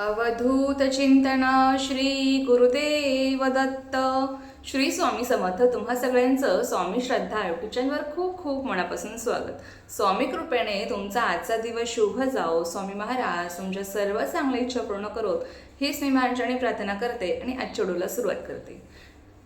अवधूत चिंतन श्री गुरुदेव दत्त. श्री स्वामी समर्थ तुम्हा सगळ्यांचं स्वामी श्रद्धा युट्यूब खूप खूप मनापासून स्वागत. स्वामी कृपेने तुमचा आजचा दिवस शुभ जाओ. स्वामी महाराज तुमच्या सर्व चांगल्या इच्छा पूर्ण करोत हीच मी माझ्याने प्रार्थना करते आणि आजच्या व्हिडिओला सुरुवात करते.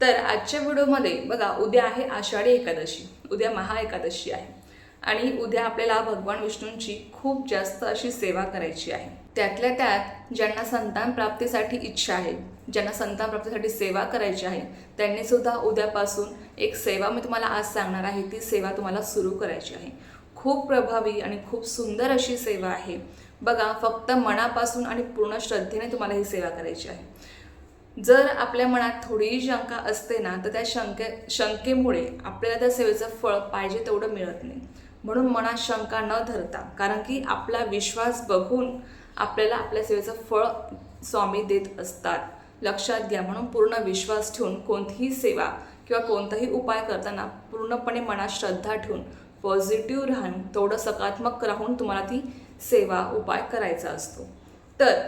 तर आजच्या व्हिडिओमध्ये बघा उद्या आहे आषाढी एकादशी. उद्या महा एकादशी आहे. आणि उद्या आपल्याला भगवान विष्णूंची खूप जास्त अशी सेवा करायची आहे. त्यातल्या त्यात ज्यांना संतान प्राप्तीसाठी इच्छा आहे ज्यांना संतान प्राप्तीसाठी सेवा करायची आहे त्यांनी सुद्धा उद्यापासून एक सेवा मी तुम्हाला आज सांगणार आहे ती सेवा तुम्हाला सुरू करायची आहे. खूप प्रभावी आणि खूप सुंदर अशी सेवा आहे. बघा फक्त मनापासून आणि पूर्ण श्रद्धेने तुम्हाला ही सेवा करायची आहे. जर आपल्या मनात थोडीही शंका असते ना तर त्या शंके शंकेमुळे आपल्याला त्या सेवेचं फळ पाहिजे तेवढं मिळत नाही. म्हणून मनात शंका न धरता. कारण की आपला विश्वास बघून आपल्याला आपल्या सेवेचं फळ स्वामी देत असतात. लक्षात घ्या म्हणून पूर्ण विश्वास ठेवून कोणतीही सेवा किंवा कोणताही उपाय करताना पूर्णपणे मनात श्रद्धा ठेवून पॉझिटिव्ह राहून तेवढं सकारात्मक राहून तुम्हाला ती सेवा उपाय करायचा असतो. तर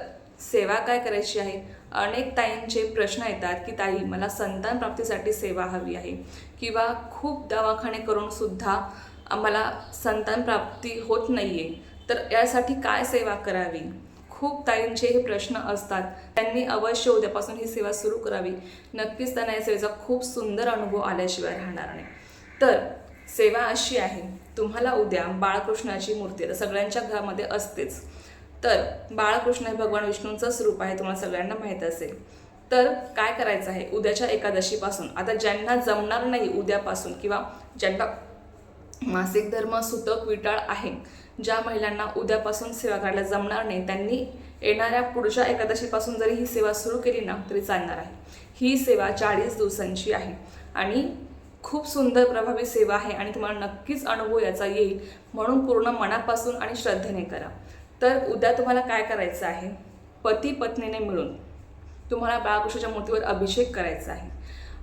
सेवा काय करायची आहे? अनेक ताईंचे प्रश्न येतात की ताई मला संतान प्राप्तीसाठी सेवा हवी आहे. किंवा खूप दवाखाने करून सुद्धा आम्हाला संतान प्राप्ती होत नाही आहे तर यासाठी काय सेवा करावी? खूप ताईंचे हे प्रश्न असतात. त्यांनी अवश्य उद्यापासून ही सेवा सुरू करावी. नक्कीच त्यांना या सेवेचा खूप सुंदर अनुभव आल्याशिवाय राहणार नाही. तर सेवा अशी आहे तुम्हाला उद्या बाळकृष्णाची मूर्ती आता सगळ्यांच्या घरामध्ये असतेच. तर बाळकृष्ण हे भगवान विष्णूंचं स्वरूप आहे तुम्हाला सगळ्यांना माहीत असेल. तर काय करायचं आहे? उद्याच्या एकादशीपासून. आता ज्यांना जमणार नाही उद्यापासून किंवा ज्यांना मासिक धर्म सुतक विटाळ आहे. ज्या महिलांना उद्यापासून सेवा करायला जमणार नाही त्यांनी येणाऱ्या पुढच्या एकादशीपासून जरी ही सेवा सुरू केली ना तरी चालणार आहे. ही सेवा चाळीस दिवसांची आहे. आणि खूप सुंदर प्रभावी सेवा आहे आणि तुम्हाला नक्कीच अनुभव याचा येईल. म्हणून पूर्ण मनापासून आणि श्रद्धेने करा. तर उद्या तुम्हाला काय करायचं आहे? पती पत्नीने मिळून तुम्हाला बाळकृष्णाच्या मूर्तीवर अभिषेक करायचा आहे.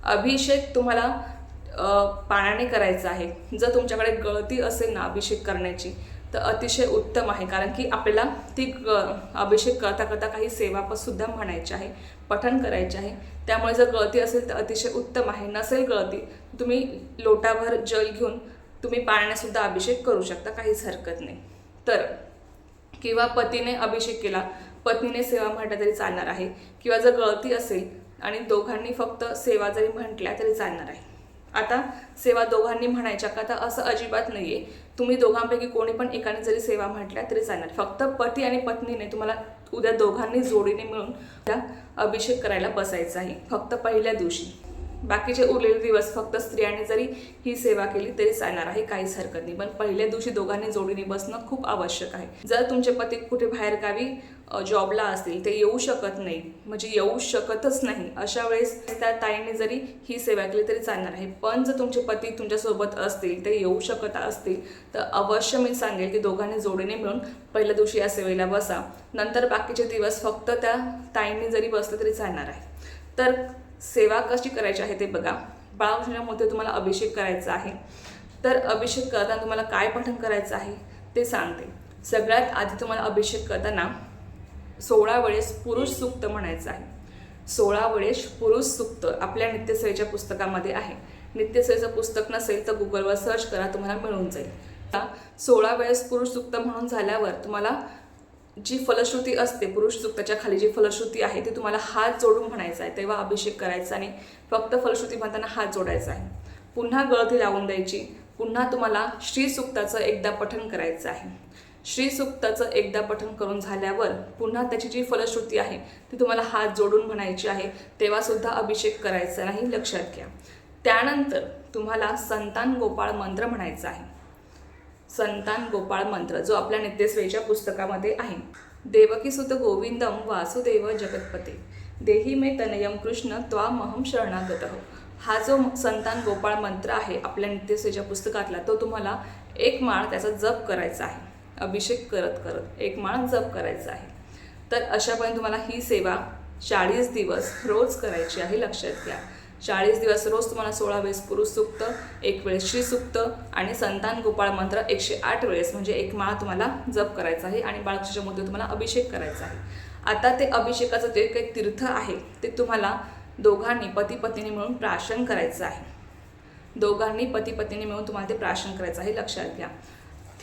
अभिषेक तुम्हाला पाण्याने करायचं आहे. जर तुमच्याकडे गळती असेल ना अभिषेक करण्याची तर अतिशय उत्तम आहे. कारण की आपल्याला ती ग अभिषेक करता करता काही सेवा पण म्हणायची आहे पठण करायचे आहे. त्यामुळे जर गळती असेल तर अतिशय उत्तम आहे. नसेल गळती तुम्ही लोटाभर जल घेऊन तुम्ही पाण्यानेसुद्धा अभिषेक करू शकता काहीच हरकत नाही. तर किंवा पतीने अभिषेक केला पत्नीने सेवा म्हटलं तरी चालणार आहे. किंवा जर गळती असेल आणि दोघांनी फक्त सेवा जरी म्हटल्या तरी चालणार आहे. आता सेवा दोघांनी म्हणायच्या का तर असं अजिबात नाही आहे तुम्ही दोघांपैकी कोणी पण एकाने जरी सेवा म्हटल्या तरी चालणार फक्त पती आणि पत्नीने तुम्हाला उद्या दोघांनी जोडीने मिळून त्या अभिषेक करायला बसायचा आहे. फक्त पहिल्या दिवशी. बाकीचे उरलेले दिवस फक्त स्त्रियांनी जरी ही सेवा केली तरी चालणार आहे काहीच हरकत नाही. पण पहिल्या दिवशी दोघांनी जोडीने बसणं खूप आवश्यक आहे. जर तुमचे पती कुठे बाहेरगावी जॉबला असतील ते येऊ शकत नाही म्हणजे येऊ शकतच नाही अशा वेळेस त्या ताईने जरी ही सेवा केली तरी चालणार आहे. पण जर तुमचे पती तुमच्यासोबत असतील ते येऊ शकत असतील तर अवश्य मी सांगेल की दोघांनी जोडीने मिळून पहिल्या दिवशी या सेवेला बसा. नंतर बाकीचे दिवस फक्त त्या ताईंनी जरी बसलं तरी चालणार आहे. तर सेवा कशी करायची आहे ते बघा. बाळकृष्णामध्ये तुम्हाला अभिषेक करायचा आहे. तर अभिषेक करताना तुम्हाला काय पठण करायचं आहे ते सांगते. सगळ्यात आधी तुम्हाला अभिषेक करताना सोळा वेळेस पुरुष सूक्त म्हणायचं आहे. सोळा वेळेस पुरुष सुक्त आपल्या नित्यसेवेच्या पुस्तकामध्ये आहे. नित्यसेवेचं पुस्तक नसेल तर गुगलवर सर्च करा तुम्हाला मिळून जाईल. आता सोळा वेळेस पुरुष सूक्त म्हणून झाल्यावर तुम्हाला जी फलश्रुती असते पुरुष सुक्ताच्या खाली जी फलश्रुती आहे ती तुम्हाला हात जोडून म्हणायचा आहे तेव्हा अभिषेक करायचा आणि फक्त फलश्रुती म्हणताना हात जोडायचा आहे. पुन्हा गळती लावून द्यायची. पुन्हा तुम्हाला श्रीसूक्ताचं एकदा पठण करायचं आहे. श्रीसूक्ताचं एकदा पठण करून झाल्यावर पुन्हा त्याची जी फलश्रुती आहे ती तुम्हाला हात जोडून म्हणायची आहे तेव्हासुद्धा अभिषेक करायचा नाही लक्षात घ्या. त्यानंतर तुम्हाला संतान गोपाळ मंत्र म्हणायचा आहे. संतान गोपाळ मंत्र जो आपल्या नित्यस्वेच्या पुस्तकामध्ये आहे. देवकी सुत गोविंदम वासुदेव जगतपते. देही मे तनयम कृष्ण त्वामहम शरणागत. हा जो संतान गोपाळ मंत्र आहे आपल्या नित्यस्वेच्या पुस्तकातला तो तुम्हाला एक माळ त्याचा जप करायचा आहे. अभिषेक करत करत एक माळ जप करायचा आहे. तर अशापर्यंत तुम्हाला ही सेवा चाळीस दिवस रोज करायची आहे लक्षात घ्या. चाळीस दिवस रोज तुम्हाला सोळा वेळेस पुरुष सुक्त एक वेळेस श्री सुक्त आणि संतान गोपाळ मंत्र एकशे आठ वेळेस म्हणजे एक माळ तुम्हाला जप करायचा आहे आणि बाळकृष्णाच्या मध्ये तुम्हाला अभिषेक करायचा आहे. आता ते अभिषेकाचं जे काही तीर्थ आहे ते तुम्हाला दोघांनी पती पत्नीने मिळून प्राशन करायचं आहे. दोघांनी पती पत्नीने मिळून तुम्हाला ते प्राशन करायचं आहे लक्षात घ्या.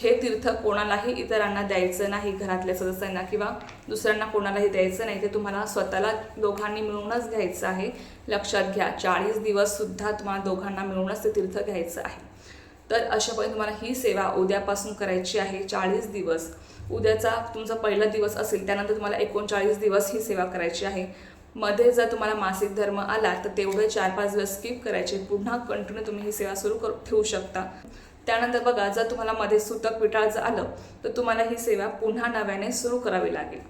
हे तीर्थ कोणालाही इतरांना द्यायचं नाही घरातल्या सदस्यांना किंवा दुसऱ्यांना कोणालाही द्यायचं नाही ते तुम्हाला स्वतःला दोघांनी मिळूनच घ्यायचं आहे. लक्षात घ्या चाळीस दिवस सुद्धा तुम्हाला दोघांना मिळूनच ते तीर्थ घ्यायचं आहे. तर अशा पद्धतीने तुम्हाला ही सेवा उद्यापासून करायची आहे चाळीस दिवस. उद्याचा तुमचा पहिला दिवस असेल त्यानंतर तुम्हाला एकोणचाळीस दिवस ही सेवा करायची आहे. मध्ये जर तुम्हाला मासिक धर्म आला तर तेवढे चार पाच दिवस स्किप करायचे. पुन्हा कंटिन्यू तुम्ही ही सेवा सुरू करू ठेवू शकता. त्यानंतर बघा जर तुम्हाला मध्ये सुतक विटाळचं आलं तर तुम्हाला ही सेवा पुन्हा नव्याने सुरू करावी लागेल.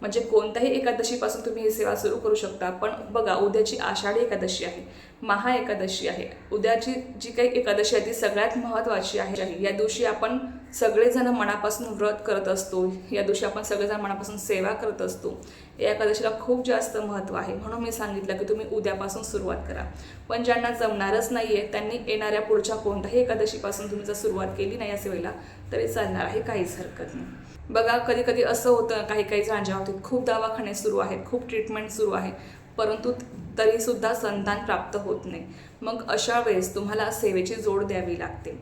म्हणजे कोणत्याही एकादशीपासून तुम्ही ही सेवा सुरू करू शकता. पण बघा उद्याची आषाढी एकादशी आहे महा एकादशी आहे. उद्याची जी काही एकादशी आहे ती सगळ्यात महत्त्वाची आहे. या दिवशी आपण सगळेजण मनापासून व्रत करत असतो. या दिवशी आपण सगळेजण मनापासून सेवा करत असतो. या एकादशीला खूप जास्त महत्त्व आहे. म्हणून मी सांगितलं की तुम्ही उद्यापासून सुरुवात करा. पण ज्यांना जमणारच नाही आहे त्यांनी येणाऱ्या पुढच्या कोणत्याही एकादशीपासून तुम्ही जर सुरुवात केली नाही या सेवेला तरी चालणार आहे काहीच हरकत नाही. बघा कधी कधी असं होतं काही काही जणांच्या बाबतीत खूप दवाखाने सुरू आहेत खूप ट्रीटमेंट सुरू आहे परंतु तरीसुद्धा संतान प्राप्त होत नाही. मग अशा वेळेस तुम्हाला सेवेची जोड द्यावी लागते.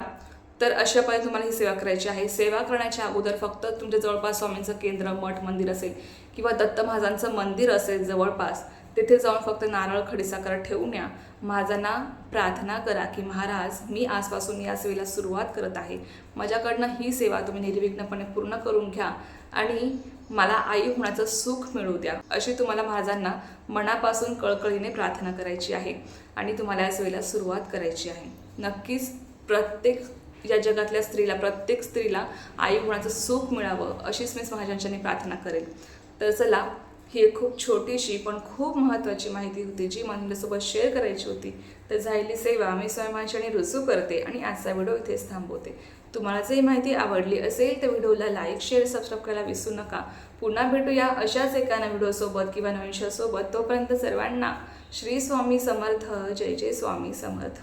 तर अशा पद्धतीने तुम्हाला ही सेवा करायची आहे. सेवा करण्याच्या अगोदर फक्त तुमच्या जवळपास स्वामींचं केंद्र मठ मंदिर असेल किंवा दत्त महाराजांचं मंदिर असेल जवळपास तिथे जाऊन फक्त नारळ खडीसाखर ठेवून या. महाराजांना प्रार्थना करा की महाराज मी आजपासून या सेवेला सुरुवात करत आहे. माझ्याकडनं ही सेवा तुम्ही निर्विघ्नपणे पूर्ण करून घ्या आणि मला आई होण्याचं सुख मिळू द्या. अशी तुम्हाला महाराजांना मनापासून कळकळीने प्रार्थना करायची आहे आणि तुम्हाला या सेवेला सुरुवात करायची आहे. नक्कीच प्रत्येक या जगातल्या स्त्रीला प्रत्येक स्त्रीला आई होण्याचं सुख मिळावं अशीच मी महाराजांच्यानी प्रार्थना करेल तर चला ही एक खूप छोटीशी पण खूप महत्त्वाची माहिती होती जी माझ्यासोबत शेअर करायची होती. तर झालेली सेवा मी स्वयंमाशाने रुजू करते आणि आजचा व्हिडिओ इथेच थांबवते. तुम्हाला जर ही माहिती आवडली असेल तर व्हिडिओला लाईक शेअर सबस्क्राईब करायला विसरू नका. पुन्हा भेटूया अशाच एका नवीन व्हिडिओसोबत किंवा नवीन शोसोबत तोपर्यंत सर्वांना श्री स्वामी समर्थ. जय जय स्वामी समर्थ.